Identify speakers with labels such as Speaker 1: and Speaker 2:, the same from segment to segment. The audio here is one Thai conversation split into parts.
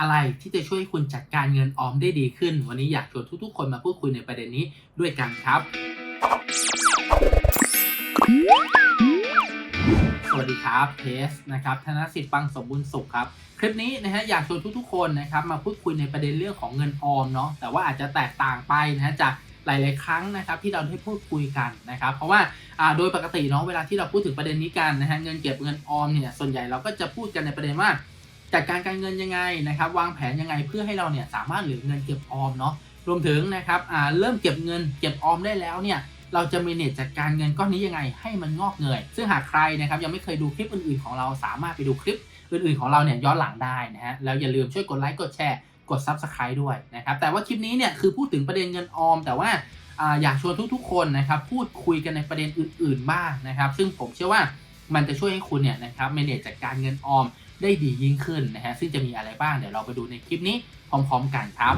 Speaker 1: อะไรที่จะช่วยคุณจัดการเงินออมได้ดีขึ้น วันนี้อยากชวนทุกๆ คนมาพูดคุยในประเด็นนี้ด้วยกันครับ สวัสดีครับเทสนะครับธนสิทธิ์ปังสมบูรณ์สุขครับ คลิปนี้นะฮะอยากชวนทุกๆ คนนะครับมาพูดคุยในประเด็นเรื่องของเงินออมเนาะแต่ว่าอาจจะแตกต่างไปนะฮะจากหลาย ๆ ครั้งนะครับที่เราได้พูดคุยกันนะครับ เพราะว่าอ่าโดยปกติเนาะเวลาที่เราพูดถึงประเด็นนี้กันนะฮะเงินเก็บเงินออมเนี่ยส่วนใหญ่เราก็จะพูดกันในประเด็นว่า จัดการการเงินยังไงนะครับ วางแผนยังไงเพื่อให้เราเนี่ยสามารถเหลือเงินเก็บออมเนาะรวมถึงนะครับอ่าเริ่มเก็บเงินเก็บออมได้แล้วเนี่ยเราจะมีเนตจัดการเงินก้อนนี้ยังไงให้มันงอกเงยซึ่งหากใครนะครับยังไม่เคยดูคลิปอื่นๆของเราสามารถไปดูคลิปอื่นๆของเราเนี่ยย้อนหลังได้นะฮะแล้วอย่าลืมช่วยกดไลค์กดแชร์กด Subscribe ด้วยนะครับแต่ว่าคลิปนี้เนี่ยคือพูดถึงประเด็นเงินออม แต่ว่าอ่าอยากชวนทุกๆคนนะครับพูดคุยกันในประเด็นอื่น ๆ บ้างนะครับ ซึ่งผมเชื่อว่ามันจะช่วยให้คุณเนี่ยนะครับเมเนจจัดการเงินออม ได้ดียิ่งขึ้นนะฮะซึ่งจะมีอะไรบ้างเดี๋ยวเราไปดูในคลิปนี้พร้อม ๆ กันครับ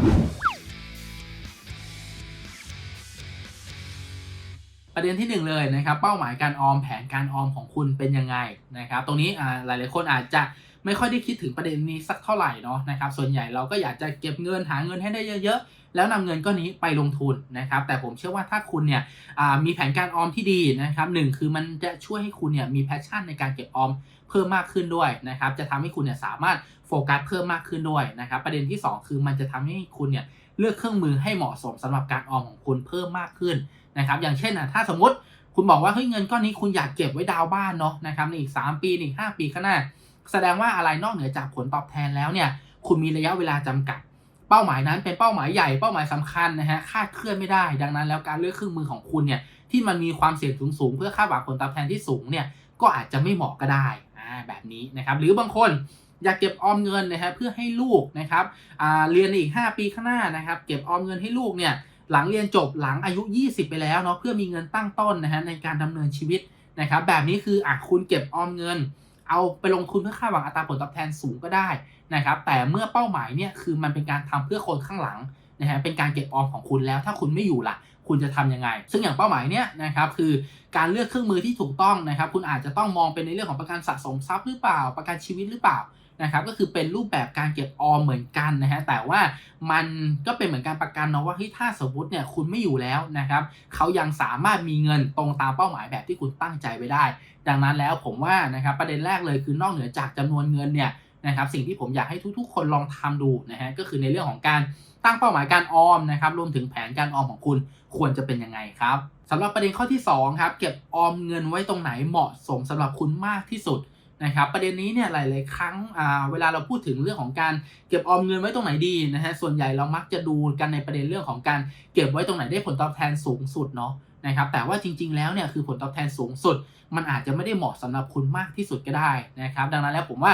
Speaker 1: ประเด็นที่หนึ่งเลยนะครับเป้าหมายการออมแผนการออมของคุณเป็นยังไงนะครับตรงนี้อ่าหลายๆคนอาจจะ ไม่ค่อยได้คิดถึงประเด็นนี้สักเท่าไหร่เนาะนะครับส่วนใหญ่เราก็อยากจะเก็บเงินหาเงินให้ได้เยอะๆ แล้วนำเงินก้อนนี้ไปลงทุนนะครับ แต่ผมเชื่อว่าถ้าคุณเนี่ยมีแผนการออมที่ดีนะครับหนึ่งคือมันจะช่วยให้คุณเนี่ยมีแพชชั่นในการเก็บออมเพิ่มมากขึ้นด้วยนะครับจะทำให้คุณเนี่ยสามารถโฟกัสเพิ่มมากขึ้นด้วยนะครับประเด็นที่สองคือมันจะทำให้คุณเนี่ยเลือกเครื่องมือให้เหมาะสมสำหรับการออมของคุณเพิ่มมากขึ้นนะครับอย่างเช่นอะถ้าสมมติคุณบอกว่าเฮ้ยเงินก้อนนี้คุณอยากเก็บไว้ดาวบ้านเนาะนะครับในอีก 3 ปีอีก5ปีข้างหน้า แสดงว่าอะไรนอกเหนือจากผลตอบแทนแล้วเนี่ยคุณมีระยะเวลาจำกัด เป้าหมายนั้นเป็นเป้าหมายใหญ่เป้าหมายสำคัญนะฮะคาดเคลื่อนไม่ได้ ดังนั้นแล้วการเลือกเครื่องมือของคุณเนี่ยที่มันมีความเสี่ยงสูงๆเพื่อคาดหวังผลตอบแทนที่สูงเนี่ยก็อาจจะไม่เหมาะก็ได้อ่าแบบนี้นะครับหรือบางคนอยากเก็บออมเงินนะฮะเพื่อให้ลูกนะครับอ่าเรียนในอีก 5 ปีข้างหน้านะครับ เก็บออมเงินให้ลูกเนี่ยหลังเรียนจบหลังอายุ 20 ไปแล้วเนาะเพื่อมีเงินตั้งต้นนะฮะในการดำเนินชีวิตนะครับ แบบนี้คืออะคุณเก็บออมเงิน เอาไปลงทุนเพื่อคาดหวังอัตราผลตอบแทนสูงก็ได้นะครับ แต่เมื่อเป้าหมายเนี่ยคือมันเป็นการทำเพื่อคนข้างหลังนะฮะเป็นการเก็บออมของคุณแล้วถ้าคุณไม่อยู่ล่ะ คุณจะทำยังไง ซึ่งอย่างเป้าหมายเนี่ยนะครับคือการเลือกเครื่องมือที่ถูกต้องนะครับ คุณอาจจะต้องมองเป็นในเรื่องของประกันสะสมทรัพย์หรือเปล่า ประกันชีวิตหรือเปล่า นะครับก็คือเป็นรูปแบบการเก็บออมเหมือนกันนะฮะแต่ว่ามันก็เป็นเหมือนการประกันเนาะว่าเฮ้ยถ้าสมมติเนี่ยคุณไม่อยู่แล้วนะครับเขายังสามารถมีเงินตรงตามเป้าหมายแบบที่คุณตั้งใจไว้ได้ ดังนั้นแล้วผมว่านะครับประเด็นแรกเลยคือนอกเหนือจากจำนวนเงินเนี่ยนะครับสิ่งที่ผมอยากให้ทุกๆ คนลองทำดูนะฮะก็คือในเรื่องของการตั้งเป้าหมายการออมนะครับรวมถึงแผนการออมของคุณควรจะเป็นยังไงครับสำหรับประเด็นข้อที่2ครับเก็บออมเงินไว้ตรงไหนเหมาะสมสำหรับคุณมากที่สุด นะครับประเด็นนี้เนี่ยหลาย ๆ ครั้งเวลาเราพูดถึงเรื่องของการเก็บออมเงินไว้ตรงไหนดีนะฮะส่วนใหญ่เรามักจะดูกันในประเด็นเรื่องของการเก็บไว้ตรงไหนได้ผลตอบแทนสูงสุดเนาะนะครับแต่ว่าจริง ๆ แล้วเนี่ยคือผลตอบแทนสูงสุด มันอาจจะไม่ได้เหมาะสำหรับคุณมากที่สุดก็ได้นะครับดังนั้นแล้วผมว่า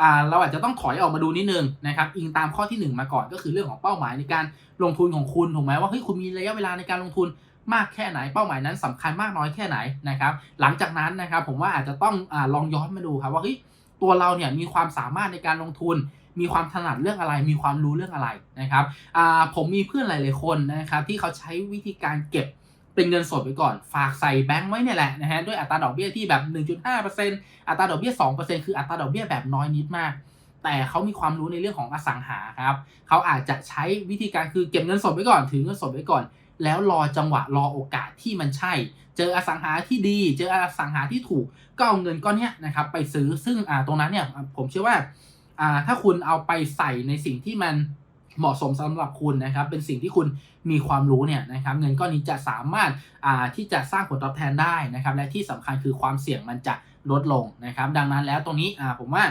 Speaker 1: อ่าเราอาจจะต้องถอยออกมาดูนิดนึงนะครับอิงตามข้อที่ 1 มาก่อนก็คือเรื่องของเป้าหมายในการลงทุนของคุณถูกไหมว่าเฮ้ยคุณมีระยะเวลาในการลงทุน มากแค่ไหนเป้าหมายนั้นสำคัญมากน้อยแค่ไหนนะครับหลังจากนั้นนะครับผมว่าอาจจะต้องอลองย้อนมาดูครับว่าเฮ้ยตัวเราเนี่ยมีความสามารถในการลงทุน มีความถนัดเรื่องอะไร มีความรู้เรื่องอะไรนะครับผมมีเพื่อนหลายๆคนนะครับที่เขาใช้วิธีการเก็บเป็นเงินสดไปก่อน ฝากใส่แบงค์ไว้เนี่ยแหละนะฮะด้วยอัตราดอกเบี้ยที่แบบ 1.5%อัตราดอกเบี้ย 2%คืออัตราดอกเบี้ยแบบน้อยนิดมาก แต่เขามีความรู้ในเรื่องของอสังหาครับเขาอาจจะใช้วิธีการคือเก็บเงินสดไว้ก่อนถือเงินสดไว้ก่อน แล้วรอจังหวะรอโอกาสที่มันใช่ เจออสังหาที่ดี เจออสังหาที่ถูกก็เอาเงินก้อนนี้นะครับไปซื้อซึ่งตรงนั้นเนี่ยผมเชื่อว่าถ้าคุณเอาไปใส่ในสิ่งที่มันเหมาะสมสำหรับคุณนะครับ เป็นสิ่งที่คุณมีความรู้เนี่ยนะครับ เงินก้อนนี้จะสามารถที่จะสร้างผลตอบแทนได้นะครับ และที่สำคัญคือความเสี่ยงมันจะ ลดลงนะครับ ดังนั้นแล้วตรงนี้ผมว่า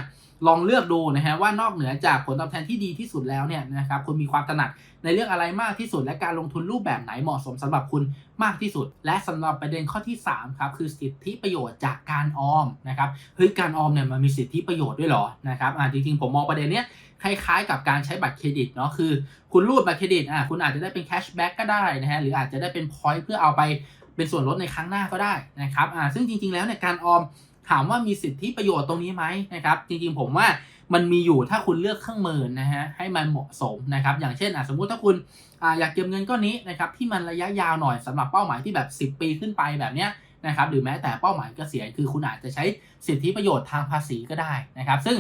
Speaker 1: ลองเลือกดูนะฮะว่านอกเหนือจากผลตอบแทนที่ดีที่สุดแล้วเนี่ยนะครับคุณมีความถนัดในเรื่องอะไรมากที่สุด และการลงทุนรูปแบบไหนเหมาะสมสำหรับคุณมากที่สุด และสำหรับประเด็นข้อที่3ครับคือสิทธิประโยชน์จากการออมนะครับเฮ้ยการออมเนี่ยมันมีสิทธิประโยชน์ด้วยหรอนะครับอ่าจริงๆผมมองประเด็นเนี้ยคล้ายๆกับการใช้บัตรเครดิตเนาะคือ คุณรูดบัตรเครดิตอะคุณอาจจะได้เป็นแคชแบ็กก็ได้นะฮะหรืออาจจะได้เป็นพอยต์เพื่อเอาไปเป็นส่วนลดในครั้งหน้าก็ได้นะครับอ่าซึ่งจริงๆแล้วเนี่ยการออม ถามว่ามีสิทธิประโยชน์ตรงนี้ไหมนะครับ จริงๆผมว่ามันมีอยู่ถ้าคุณเลือกเครื่องมือนะฮะให้มันเหมาะสมนะครับ อย่างเช่นสมมุติถ้าคุณออยากเก็บเงินก้อนนี้นะครับที่มันระยะยาวหน่อยสำหรับเป้าหมายที่แบบ 10 ปีขึ้นไปแบบเนี้ยนะครับหรือแม้แต่เป้าหมายเกษียณคือคุณอาจจะใช้สิทธิประโยชน์ทางภาษีก็ได้นะครับ ซึ่ง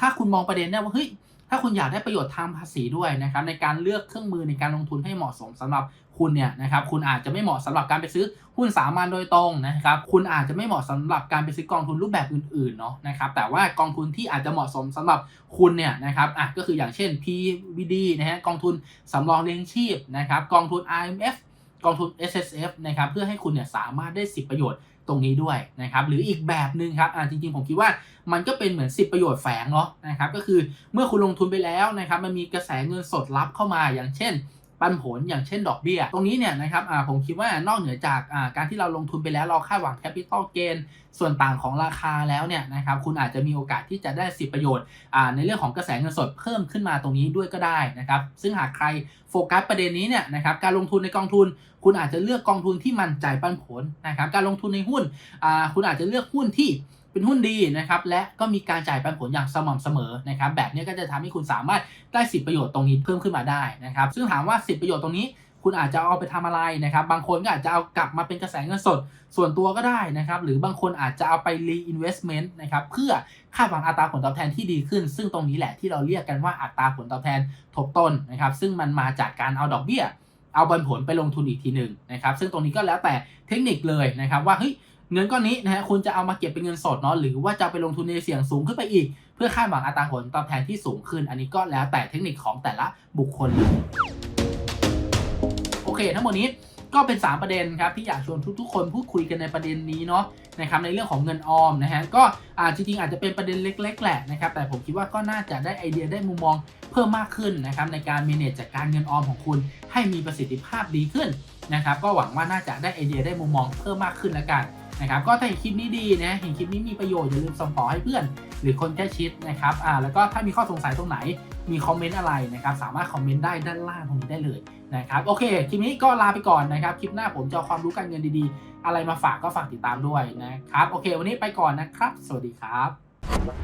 Speaker 1: ถ้าคุณมองประเด็นเนี่ยว่าเฮ้ย ถ้าคุณอยากได้ประโยชน์ทางภาษีด้วยนะครับในการเลือกเครื่องมือในการลงทุนให้เหมาะสมสำหรับคุณเนี่ยนะครับคุณอาจจะไม่เหมาะสำหรับการไปซื้อหุ้นสามัญโดยตรงนะครับคุณอาจจะไม่เหมาะสำหรับการไปซื้อกองทุนรูปแบบอื่นๆเนาะนะครับแต่ว่ากองทุนที่อาจจะเหมาะสมสำหรับคุณเนี่ยนะครับอะก็คืออย่างเช่น PVD นะฮะกองทุนสำรองเลี้ยงชีพนะครับกองทุน IMF กองทุน S S F นะครับเพื่อให้คุณเนี่ยสามารถได้สิทธิประโยชน์ ตรงนี้ด้วยนะครับหรืออีกแบบหนึ่งครับอ่าจริงๆผมคิดว่ามันก็เป็นเหมือนสิทธิประโยชน์แฝงเนาะนะครับก็คือเมื่อคุณลงทุนไปแล้วนะครับมันมีกระแสเงินสดรับเข้ามาอย่างเช่น ปันผลอย่างเช่นดอกเบี้ย ตรงนี้เนี่ยนะครับผมคิดว่านอกเหนือจากการที่เราลงทุนไปแล้วเราคาดหวังแคปิตอลเกนส่วนต่างของราคาแล้วเนี่ยนะครับคุณอาจจะมีโอกาสที่จะได้สิทธิประโยชน์ในเรื่องของกระแสเงินสดเพิ่มขึ้นมาตรงนี้ด้วยก็ได้นะครับซึ่งหากใครโฟกัสประเด็นนี้เนี่ยนะครับการลงทุนในกองทุน คุณอาจจะเลือกกองทุนที่มันจ่ายปันผลนะครับการลงทุนในหุ้นคุณอาจจะเลือกหุ้นที่ เป็นหุ้นดีนะครับและก็มีการจ่ายปันผลอย่างสม่ำเสมอนะครับแบบนี้ก็จะทำให้คุณสามารถได้สิทธิประโยชน์ตรงนี้เพิ่มขึ้นมาได้นะครับซึ่งถามว่าสิทธิประโยชน์ตรงนี้คุณอาจจะเอาไปทำอะไรนะครับ บางคนก็อาจจะเอากลับมาเป็นกระแสเงินสด ส่วนตัวก็ได้นะครับ หรือบางคนอาจจะเอาไป reinvestment นะครับ เพื่อคาดหวังอัตราผลตอบแทนที่ดีขึ้น ซึ่งตรงนี้แหละที่เราเรียกกันว่าอัตราผลตอบแทนทบต้นนะครับ ซึ่งมันมาจากการเอาดอกเบี้ย เอาปันผลไปลงทุนอีกทีหนึ่งนะครับ ซึ่งตรงนี้ก็แล้วแต่เทคนิคเลยนะครับว่าเฮ้ย เงินก้อนนี้นะฮะคุณจะเอามาเก็บเป็นเงินสดเนาะหรือว่าจะเอาไปลงทุนในเสี่ยงสูงขึ้นไปอีก เพื่อคาดหวังอัตราผลตอบแทนที่สูงขึ้น อันนี้ก็แล้วแต่เทคนิคของแต่ละบุคคลเลยโอเค ทั้งหมดนี้ก็เป็น 3 ประเด็นครับที่อยากชวนทุก ๆ คนพูดคุยกันในประเด็นนี้เนาะนะครับในเรื่องของเงินออมนะฮะก็อ่าจริงๆอาจจะเป็นประเด็นเล็ก ๆ แหละนะครับแต่ผมคิดว่าก็น่าจะได้ไอเดียได้มุมมองเพิ่มมากขึ้นนะครับในการ manage จัดการเงินออมของคุณ ให้มีประสิทธิภาพดีขึ้นนะครับก็หวังว่าน่าจะได้ไอเดียได้มุมมองเพิ่มมากขึ้นแล้วกัน นะครับก็ถ้าเห็นคลิปนี้ดีนะเห็นคลิปนี้มีประโยชน์อย่าลืมส่งต่อให้เพื่อน หรือคนใกล้ชิดนะครับอ่าแล้วก็ถ้ามีข้อสงสัยตรงไหนมีคอมเมนต์อะไรนะครับสามารถคอมเมนต์ได้ด้านล่างตรงนี้ได้เลยนะครับโอเคคลิปนี้ก็ลาไปก่อนนะครับคลิปหน้าผมจะความรู้การเงินดีๆ อะไรมาฝากก็ฝากติดตามด้วยนะครับโอเค วันนี้ไปก่อนนะครับ สวัสดีครับ